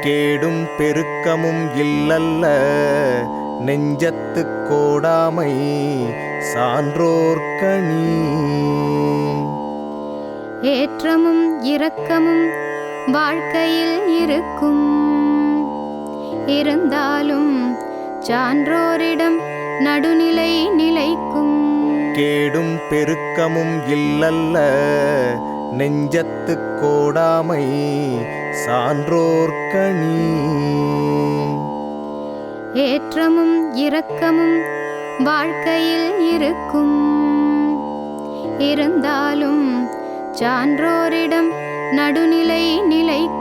கேடும் பெருக்கமும் இல்லல்ல. நெஞ்சத்து கோடாமை சான்றோர்கணி ஏற்றமும் இரக்கமும் வாழ்க்கையில் இருக்கும். இருந்தாலும் சான்றோரிடம் நடுநிலை நிலைக்கும். கேடும் பெருக்கமும் இல்லல்ல. நெஞ்சத்து கோடாமை சான்றோர்கணி ஏற்றமும் இரக்கமும் வாழ்க்கையில் இருக்கும். இருந்தாலும் சான்றோரிடம் நடுநிலை நிலைக்கும்